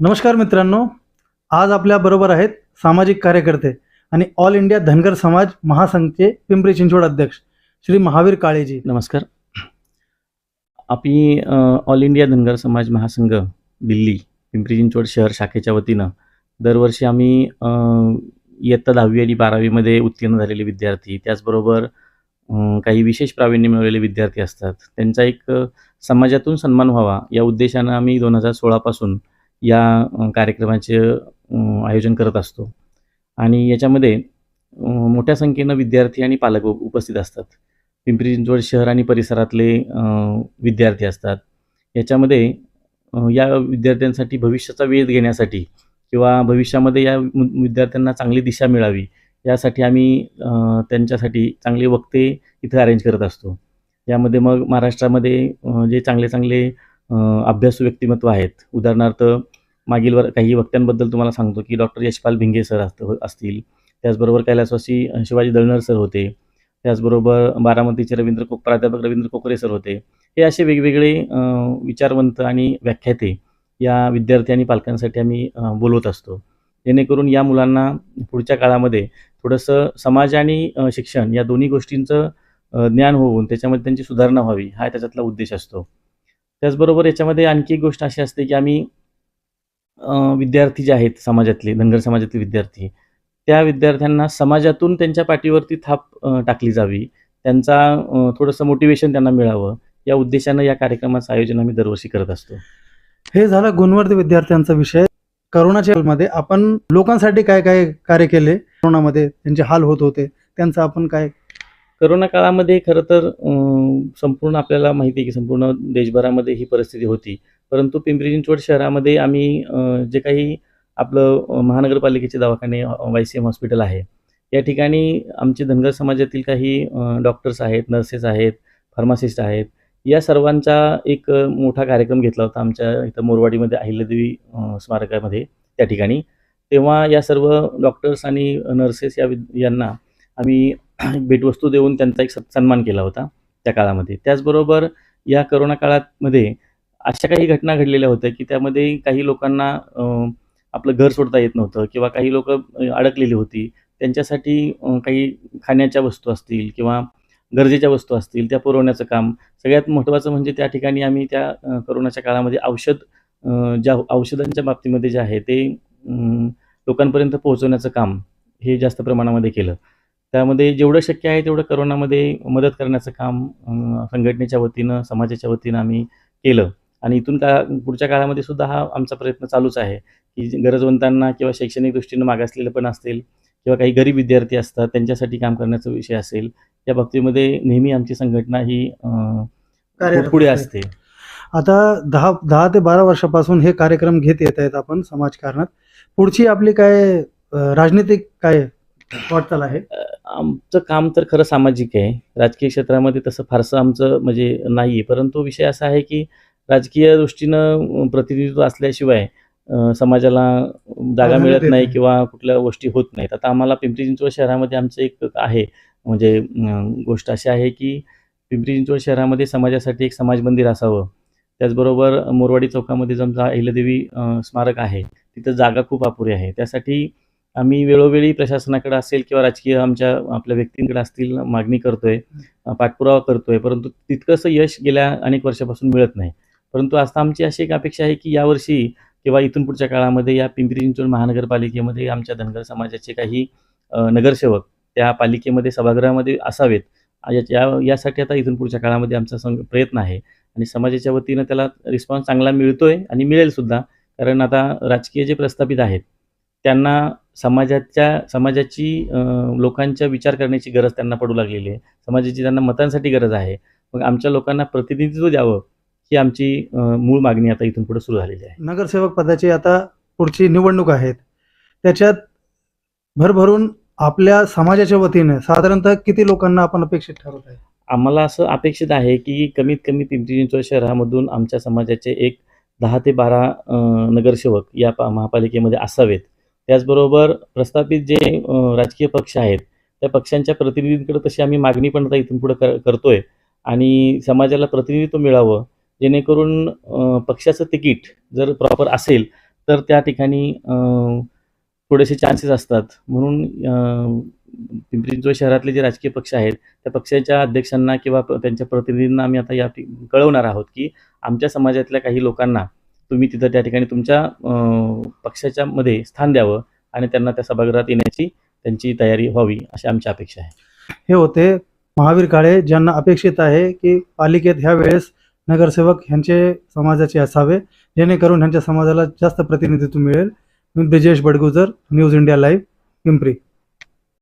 नमस्कार मित्रांनो आज आपल्या बरोबर आहेत सामाजिक कार्यकर्ते आणि ऑल इंडिया धनगर समाज महासंघचे पिंपरी चिंचवड अध्यक्ष श्री महावीर काळेजी. नमस्कार. आपली ऑल इंडिया धनगर समाज महासंघ दिल्ली पिंपरी चिंचवड शहर शाखेच्या वतीनं दरवर्षी आम्ही इयत्ता दहावी आणि बारावीमध्ये उत्तीर्ण झालेले विद्यार्थी त्याचबरोबर काही विशेष प्रावीण्य मिळवलेले विद्यार्थी असतात. त्यांचा एक समाजातून सन्मान व्हावा या उद्देशानं आम्ही दोन हजार सोळापासून या कार्यक्रमाचे आयोजन करत असतो. आणि याच्यामध्ये मोठ्या संख्येनं विद्यार्थी आणि पालक उपस्थित असतात. पिंपरी चिंचवड शहर आणि परिसरातले विद्यार्थी असतात. याच्यामध्ये या विद्यार्थ्यांसाठी भविष्याचा वेध घेण्यासाठी किंवा भविष्यामध्ये या विद्यार्थ्यांना चांगली दिशा मिळावी यासाठी आम्ही त्यांच्यासाठी चांगले वक्ते इथं अरेंज करत असतो. यामध्ये मग महाराष्ट्रामध्ये जे चांगले चांगले अभ्यासू व्यक्तिमत्व आहेत उदाहरणार्थ मागील वर काही वक्त्यांबद्दल तुम्हाला सांगतो की डॉक्टर यशपाल भिंगे सर असत असतील. त्याचबरोबर कैलासवासी शिवाजी दळणर सर होते. त्याचबरोबर बारामतीचे रवींद्र कोक प्राध्यापक रवींद्र कोकरे सर होते. हे असे वेगवेगळे विचारवंत आणि व्याख्याते या विद्यार्थी आणि पालकांसाठी आम्ही बोलवत असतो. जेणेकरून या मुलांना पुढच्या काळामध्ये थोडंसं समाज आणि शिक्षण या दोन्ही गोष्टींचं ज्ञान होऊन त्याच्यामध्ये त्यांची सुधारणा व्हावी हा त्याच्यातला उद्देश असतो. त्याचबरोबर याच्यामध्ये आणखी एक गोष्ट अशी असते की आम्ही विद्यार्थी जे आहेत समाजातले धनगर समाजातले विद्यार्थी त्या विद्यार्थ्यांना समाजातून त्यांच्या पाठीवरती थाप टाकली जावी. त्यांचा थोडंसं मोटिवेशन त्यांना मिळावं. या उद्देशानं या कार्यक्रमाचं आयोजन आम्ही दरवर्षी करत असतो. हे झाला गुणवर्धी विद्यार्थ्यांचा विषय. करोनाच्या मध्ये आपण लोकांसाठी काय काय कार्य केले? करोनामध्ये त्यांचे हाल होत होते. त्यांचं आपण काय? करोना काळामध्ये खरं तर संपूर्ण आपल्याला माहिती आहे की संपूर्ण देशभरामध्ये ही परिस्थिती होती. परंतु पिंपरी चिंचवड शहरामध्ये आम्ही जे काही आपलं महानगरपालिकेचे दवाखाने वाय सी एम हॉस्पिटल आहे. या ठिकाणी आमचे धनगर समाजातील काही डॉक्टर्स आहेत नर्सेस आहेत फार्मासिस्ट आहेत या सर्वांचा एक मोठा कार्यक्रम घेतला होता आमच्या इथं मोरवाडीमध्ये अहिल्यादेवी स्मारकामध्ये त्या ठिकाणी. तेव्हा या सर्व डॉक्टर्स आणि नर्सेस या विद यांना आम्ही भेटवस्तू देऊन त्यांचा एक सन्मान केला होता त्या काळामध्ये. त्याचबरोबर या करोना काळामध्ये अशा काही घटना घडलेल्या होत्या की त्यामध्ये काही लोकांना आपलं घर सोडता येत नव्हतं किंवा काही लोक अडकलेली होती. त्यांच्यासाठी काही खाण्याच्या वस्तू असतील किंवा गरजेच्या वस्तू असतील त्या पुरवण्याचं काम. सगळ्यात महत्त्वाचं म्हणजे त्या ठिकाणी आम्ही त्या करोनाच्या काळामध्ये औषध ज्या औषधांच्या बाबतीमध्ये जे आहे ते लोकांपर्यंत पोहोचवण्याचं काम हे जास्त प्रमाणामध्ये केलं. त्यामध्ये जेवढं शक्य आहे तेवढं करोनामध्ये मदत करण्याचं काम संघटनेच्या वतीनं समाजाच्या वतीनं आम्ही केलं. आणि इथून का पुढच्या काळामध्ये सुद्धा हा आमचा प्रयत्न चालूच आहे की गरजवंतांना किंवा शैक्षणिक दृष्टीनं मागासलेले पण असतील किंवा काही गरीब विद्यार्थी असतात त्यांच्यासाठी काम करण्याचा विषय असेल या बाबतीमध्ये नेहमी आमची संघटना ही पुढे असते. आता दहा दहा ते बारा वर्षापासून हे कार्यक्रम घेत येत आहेत आपण समाजकारणात. पुढची आपली काय राजनीतिक काय वाटचाल आहे? आमचं काम तर खरं सामाजिक आहे. राजकीय क्षेत्रामध्ये तसं फारसं आमचं म्हणजे नाही परंतु विषय असा आहे की राजकीय दृष्टीनं प्रतिनिधित्व असल्याशिवाय समाजाला जागा मिळत नाही. किंवा कुठल्या गोष्टी होत नाहीत. आता आम्हाला पिंपरी चिंचवड शहरामध्ये आमचं एक आहे. म्हणजे गोष्ट अशी आहे की पिंपरी चिंचवड शहरामध्ये समाजासाठी एक समाज मंदिर असावं. त्याचबरोबर मोरवाडी चौकामध्ये आमचा अहिल्यादेवी अं, स्मारक आहे. तिथं जागा खूप अपुरी आहे. त्यासाठी आम्ही वेळोवेळी प्रशासनाकडे असेल किंवा राजकीय आमच्या आपल्या व्यक्तींकडे असतील मागणी करतोय पाठपुरावा करतोय. परंतु तितकंसं यश गेल्या अनेक वर्षापासून मिळत नाही. परंतु आता आमची अशी एक अपेक्षा आहे की यावर्षी किंवा इथून पुढच्या काळामध्ये या पिंपरी चिंचवड महानगरपालिकेमध्ये आमच्या धनगर समाजाचे काही नगरसेवक त्या पालिकेमध्ये सभागृहामध्ये असावेत. या- या यासाठी आता इथून पुढच्या काळामध्ये आमचा संघ प्रयत्न आहे आणि समाजाच्या वतीनं त्याला रिस्पॉन्स चांगला मिळतोय आणि मिळेल सुद्धा. कारण आता राजकीय जे प्रस्थापित आहेत त्यांना समाजाच्या समाजाची लोकांच्या विचार करण्याची गरज त्यांना पडू लागलेली आहे. समाजाची त्यांना मतांसाठी गरज आहे. मग आमच्या लोकांना प्रतिनिधित्व द्यावं ही आमची मूळ मागणी आता इथून पुढे सुरू झालेली आहे. नगरसेवक पदाची आता पुढची निवडणूक आहेत. त्याच्यात भरभरून आपल्या समाजाच्या वतीने साधारणतः किती लोकांना आपण अपेक्षित ठरवत आहे? आम्हाला असं अपेक्षित आहे की कमीत कमी पिंपरी चिंचवड शहरामधून आमच्या समाजाचे एक दहा ते बारा नगरसेवक या महापालिकेमध्ये असावेत. त्याचबरोबर प्रस्थापित जे राजकीय पक्ष आहेत त्या पक्षांच्या प्रतिनिधींकडे तशी आम्ही मागणी पण आता इथून पुढे कर करतोय. आणि समाजाला प्रतिनिधित्व मिळावं जेणेकरून पक्षाचं तिकीट जर प्रॉपर असेल तर त्या ठिकाणी थोडेसे चान्सेस असतात. म्हणून पिंपरी चिंचवड शहरातले जे राजकीय पक्ष आहेत त्या पक्षाच्या अध्यक्षांना किंवा प- त्यांच्या प्रतिनिधींना आम्ही आता या कळवणार आहोत की आमच्या समाजातल्या काही लोकांना तुम्ही तिथं त्या ठिकाणी तुमच्या पक्षाच्या मध्ये स्थान द्यावं आणि त्यांना त्या सभागृहात येण्याची त्यांची तयारी व्हावी अशी आमची अपेक्षा आहे. हे होते महावीर काळे ज्यांना अपेक्षित आहे की पालिकेत ह्या वेळेस नगरसेवक ह्यांचे समाजाचे असावे जेणेकरून ह्यांच्या समाजाला जास्त प्रतिनिधित्व मिळेल. मी Brijesh Badgujar news India live Pimpri.